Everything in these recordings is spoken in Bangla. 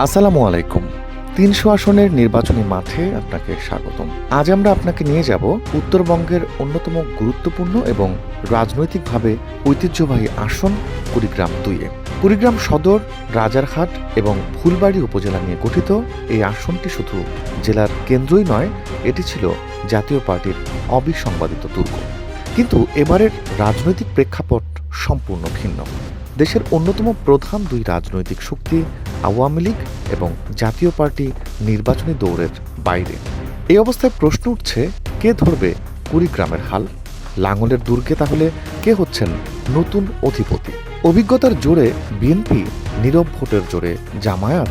আসসালামু আলাইকুম। তিনশো আসনের নির্বাচনী মাঠে আপনাকে স্বাগতম। আজ আমরা আপনাকে নিয়ে যাব উত্তরবঙ্গের অন্যতম গুরুত্বপূর্ণ এবং রাজনৈতিকভাবে ঐতিহ্যবাহী আসন কুড়িগ্রাম দুইয়ে। কুড়িগ্রাম সদর, রাজারহাট এবং ফুলবাড়ি উপজেলা নিয়ে গঠিত এই আসনটি শুধু জেলার কেন্দ্রই নয়, এটি ছিল জাতীয় পার্টির অবিসংবাদিত দুর্গ। কিন্তু এবারের রাজনৈতিক প্রেক্ষাপট সম্পূর্ণ ভিন্ন। দেশের অন্যতম প্রধান দুই রাজনৈতিক শক্তি আওয়ামী লীগ এবং জাতীয় পার্টি নির্বাচনী দৌড়ের বাইরে। এই অবস্থায় প্রশ্ন উঠছে, কে ধরবে কুড়িগ্রামের হাল? লাঙলের দুর্গে তাহলে কে হচ্ছেন নতুন অধিপতি? অভিজ্ঞতার জোরে বিএনপি নীরব ভোটের জোরে জামায়াত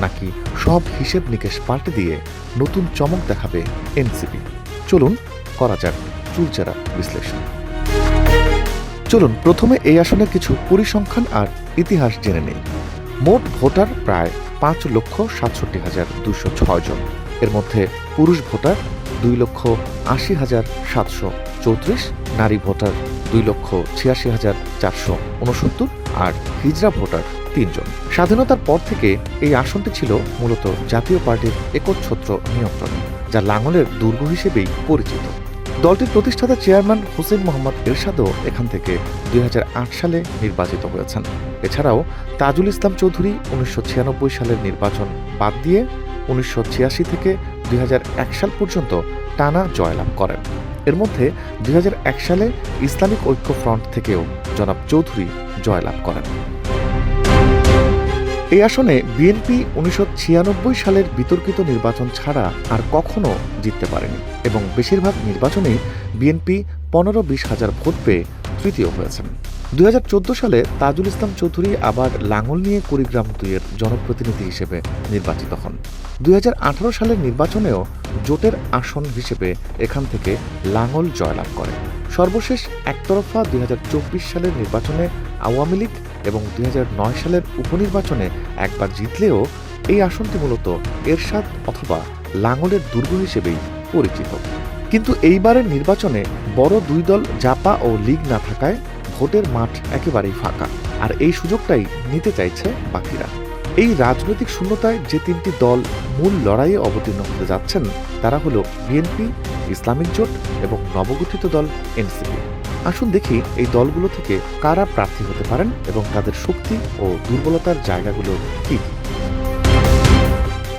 নাকি সব হিসেব নিকেশ পাল্টে দিয়ে নতুন চমক দেখাবে এনসিপি? চলুন, করা যাক চুলচেরা বিশ্লেষণ। চলুন, প্রথমে এই আসনের কিছু পরিসংখ্যান আর ইতিহাস জেনে নেই। মোট ভোটার প্রায় পাঁচ লক্ষ সাতষট্টি হাজার দুশো ছয় জন। এর মধ্যে পুরুষ ভোটার দুই লক্ষ আশি হাজার সাতশো চৌত্রিশ, নারী ভোটার দুই লক্ষ ছিয়াশি হাজার চারশো উনসত্তর আর হিজড়া ভোটার তিনজন স্বাধীনতার পর থেকে এই আসনটি ছিল মূলত জাতীয় পার্টির একচ্ছত্র নিয়ন্ত্রণে, যা লাঙলের দুর্গ হিসেবেই পরিচিত। দলটির প্রতিষ্ঠাতা চেয়ারম্যান হোসেন মোহাম্মদ এরশাদও এখান থেকে দুই হাজার আট সালে নির্বাচিত হয়েছেন। এছাড়াও তাজুল ইসলাম চৌধুরী উনিশশো ছিয়ানব্বই সালের নির্বাচন বাদ দিয়ে উনিশশো ছিয়াশি থেকে দুই হাজার এক সাল পর্যন্ত টানা জয়লাভ করেন। এর মধ্যে দুই হাজার এক সালে ইসলামিক ঐক্য ফ্রন্ট থেকেও জনাব চৌধুরী জয়লাভ করেন। এই আসনে বিএনপি উনিশশো সালের বিতর্কিত নির্বাচন ছাড়া আর কখনো জিততে পারেনি এবং বেশিরভাগ নির্বাচনেই বিএনপি পনেরো বিশ হাজার ভোট পেয়ে তৃতীয় হয়েছেন। দুই হাজার চোদ্দ সালে তাজুল ইসলাম চৌধুরী আবার লাঙল নিয়ে কুড়িগ্রাম দুইয়ের জনপ্রতিনিধি হিসেবে নির্বাচিত হন। দুই হাজার আঠারো সালের নির্বাচনেও জোটের আসন হিসেবে এখান থেকে লাঙল জয়লাভ করে। সর্বশেষ একতরফা দুই হাজার চব্বিশ সালের নির্বাচনে আওয়ামী লীগ এবং দুই হাজার নয় সালের উপনির্বাচনে একবার জিতলেও এই আসনটি মূলত এরশাদ অথবা লাঙলের দুর্গ হিসেবেই পরিচিত। কিন্তু এইবারের নির্বাচনে বড় দুই দল জাপা ও লীগ না থাকায় ভোটের মাঠ একেবারেই ফাঁকা। আর এই সুযোগটাই নিতে চাইছে বাকিরা। এই রাজনৈতিক শূন্যতায় যে তিনটি দল মূল লড়াইয়ে অবতীর্ণ হতে যাচ্ছেন, তারা হলো বিএনপি, ইসলামিক জোট এবং নবগঠিত দল এনসিপি। আসুন দেখি এই দলগুলো থেকে কারা প্রার্থী হতে পারেন এবং তাদের শক্তি ও দুর্বলতার জায়গাগুলো কি।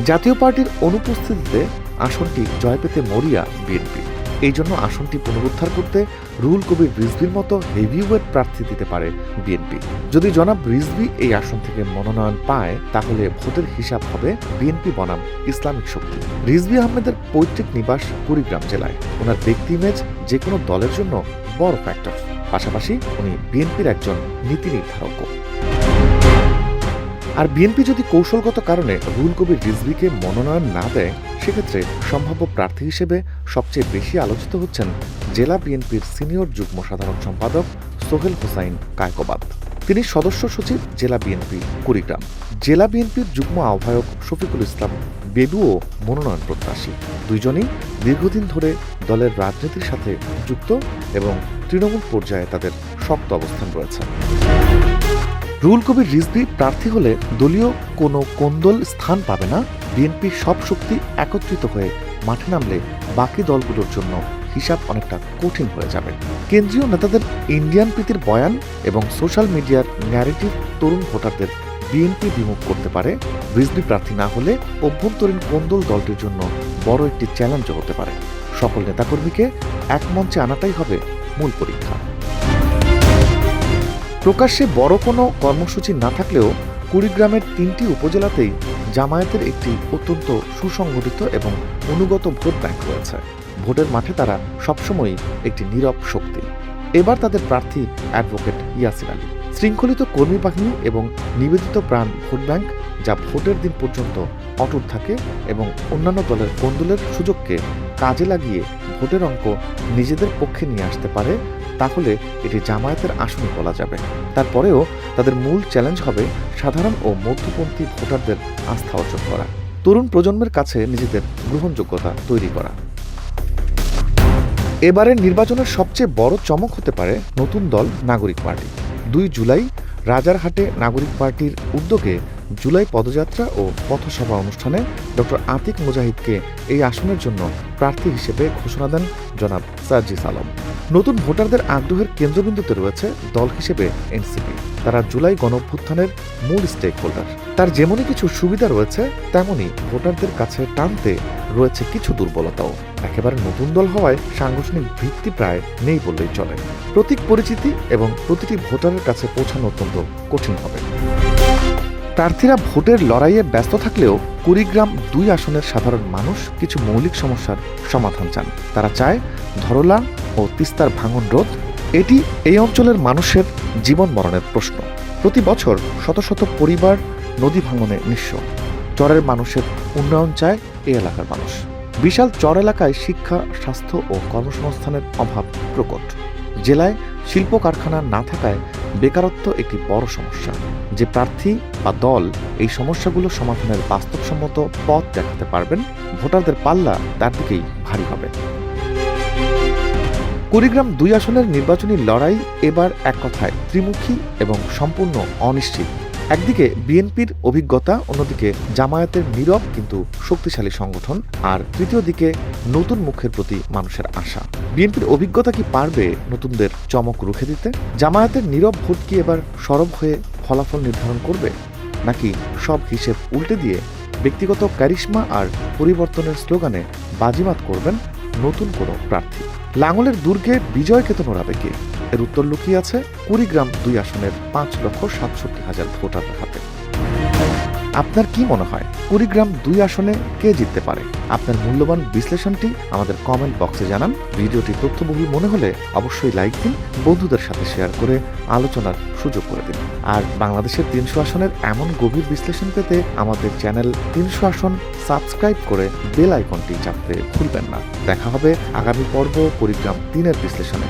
জাতীয় পার্টির অনুপস্থিতিতে আসনটি জয় পেতে মরিয়া বিএনপি। এই জন্য আসনটি পুনরুদ্ধার করতে রুহুল কবির রিজভির মতো হেভিওয়েট প্রার্থী দিতে পারে বিএনপি। যদি জনাব রিজভি এই আসন থেকে মনোনয়ন পায়, তাহলে ভোটের হিসাব হবে বিএনপি বনাম ইসলামিক শক্তি। রিজভি আহমেদের পৈতৃক নিবাস কুড়িগ্রাম জেলায়। ওনার ব্যক্তি ইমেজ যে কোনো দলের জন্য বড় ফ্যাক্টর পাশাপাশি উনি বিএনপির একজন নীতি নির্ধারকও আর বিএনপি যদি কৌশলগত কারণে রুহুল কবির রিজভিকে মনোনয়ন না দেয়, সেক্ষেত্রে সম্ভাব্য প্রার্থী হিসেবে সবচেয়ে বেশি আলোচিত হচ্ছেন জেলা বিএনপির সিনিয়র যুগ্ম সাধারণ সম্পাদক সোহেল হোসাইন কায়কোবাদ। তিনি সদস্য সচিব জেলা বিএনপি, কুড়িগ্রাম। জেলা বিএনপির যুগ্ম আহ্বায়ক শফিকুল ইসলাম বেবুও মনোনয়ন প্রত্যাশী। দুইজনেই দীর্ঘদিন ধরে দলের রাজনীতির সাথে যুক্ত এবং তৃণমূল পর্যায়ে তাদের শক্ত অবস্থান রয়েছে। রুল কবির রিজভি প্রার্থী হলে দলীয় কোনো কোন্দল স্থান পাবে না। বিএনপির সব শক্তি একত্রিত হয়ে মাঠে নামলে বাকি দলগুলোর জন্য হিসাব অনেকটা কঠিন হয়ে যাবে। কেন্দ্রীয় নেতাদের ইন্ডিয়ান প্রীতির বয়ান এবং সোশ্যাল মিডিয়ার ন্যারেটিভ তরুণ ভোটারদের বিএনপি বিমুখ করতে পারে রিজভি প্রার্থী না হলে অভ্যন্তরীণ কোন্দল দলটির জন্য বড় একটি চ্যালেঞ্জও হতে পারে। সকল নেতাকর্মীকে এক মঞ্চে আনাটাই হবে মূল পরীক্ষা। প্রকাশ্যে বড় কোনো কর্মসূচি না থাকলেও কুড়িগ্রামের তিনটি উপজেলাতেই জামায়াতের একটি অত্যন্ত সুসংগঠিত এবং অনুগত ভোট ব্যাংক রয়েছে। ভোটের মাঠে তারা সবসময়ই একটি নীরব শক্তি। এবার তাদের প্রার্থী অ্যাডভোকেট ইয়াসিন আলী। শৃঙ্খলিত কর্মী বাহিনী এবং নিবেদিত প্রাণ ভোট ব্যাংক যা ভোটের দিন পর্যন্ত অটুট থাকে এবং অন্যান্য দলের কোন্দলের সুযোগকে কাজে লাগিয়ে ভোটের অঙ্ক নিজেদের পক্ষে নিয়ে আসতে পারে, তাহলে এটি জামায়াতের আসনই বলা যাবে। তারপরেও তাদের মূল চ্যালেঞ্জ হবে সাধারণ ও মধ্যপন্থী ভোটারদের আস্থা অর্জন করা। তরুণ প্রজন্মের কাছে নিজেদের গ্রহণযোগ্যতা তৈরি করা। এবারের নির্বাচনের সবচেয়ে বড় চমক হতে পারে নতুন দল নাগরিক পার্টি। দুই জুলাই রাজারহাটে নাগরিক পার্টির উদ্যোগে জুলাই পদযাত্রা ও পথসভা অনুষ্ঠানে ডক্টর আতিক মুজাহিদকে এই আসনের জন্য প্রার্থী হিসেবে ঘোষণা দেন জনাব সার্জিস আলম। নতুন ভোটারদের আগ্রহের কেন্দ্রবিন্দুতে রয়েছে দল হিসেবে এনসিপি। তারা জুলাই গণঅভ্যুত্থানের মূল স্টেক হোল্ডার তার যেমনই কিছু সুবিধা রয়েছে, তেমনই ভোটারদের কাছে টানতে রয়েছে কিছু দুর্বলতাও। একেবারে নতুন দল হওয়ায় সাংগঠনিক ভিত্তি প্রায় নেই বললেই চলে। প্রতীক পরিচিতি এবং প্রতিটি ভোটারের কাছে পৌঁছানো অত্যন্ত কঠিন হবে। প্রার্থীরা ভোটের লড়াইয়ে ব্যস্ত থাকলেও কুড়িগ্রাম দুই আসনের সাধারণ মানুষ কিছু মৌলিক সমস্যার সমাধান চান। তারা চায় ধরলা ও তিস্তার ভাঙন রোধ। এটি এই অঞ্চলের মানুষের জীবন মরণের প্রশ্ন। প্রতি বছর শত শত পরিবার নদী ভাঙনে নিঃস্ব। চরের মানুষের উন্নয়ন চায় এই এলাকার মানুষ। বিশাল চর এলাকায় শিক্ষা, স্বাস্থ্য ও কর্মসংস্থানের অভাব প্রকট। জেলায় শিল্প কারখানা না থাকায় বেকারত্ব একটি বড় সমস্যা, যে প্রার্থী বা দল এই সমস্যাগুলো সমাধানের বাস্তবসম্মত পথ দেখাতে পারবেন, ভোটারদের পাল্লা তার দিকেই ভারী হবে। কুড়িগ্রাম দুই আসনের নির্বাচনী লড়াই এবার এক কথায় ত্রিমুখী এবং সম্পূর্ণ অনিশ্চিত। একদিকে বিএনপির অভিজ্ঞতা, অন্যদিকে জামায়াতের নীরব কিন্তু শক্তিশালী সংগঠন, আর তৃতীয় দিকে নতুন মুখের প্রতি মানুষের আশা। বিএনপির অভিজ্ঞতা কি পারবে নতুনদের চমক রুখে দিতে? জামায়াতের নীরব ভোট কি এবার সরব হয়ে ফলাফল নির্ধারণ করবে? নাকি সব হিসেব উল্টে দিয়ে ব্যক্তিগত ক্যারিশমা আর পরিবর্তনের স্লোগানে বাজিমাত করবেন নতুন কোনো প্রার্থী? লাঙলের দুর্গে বিজয় কেতন ওড়াবে কে? এর উত্তর লুকিয়ে আছে কুড়িগ্রাম দুই আসনের পাঁচ লক্ষ সাতষট্টি হাজার ভোটারের হাতে। আপনার কি মনে হয়, কুড়িগ্রাম দুই আসনে কে জিততে পারে? আপনার মূল্যবান বিশ্লেষণটি আমাদের কমেন্ট বক্সে জানান। ভিডিওটি তথ্যবহুল মনে হলে অবশ্যই লাইক দিন, বন্ধুদের সাথে শেয়ার করে আলোচনার সুযোগ করে দিন। আর বাংলাদেশের তিনশো আসনের এমন গভীর বিশ্লেষণ পেতে আমাদের চ্যানেল তিনশো আসন সাবস্ক্রাইব করে বেল আইকনটি চাপতে ভুলবেন না। দেখা হবে আগামী পর্ব, কুড়িগ্রাম তিনের বিশ্লেষণে।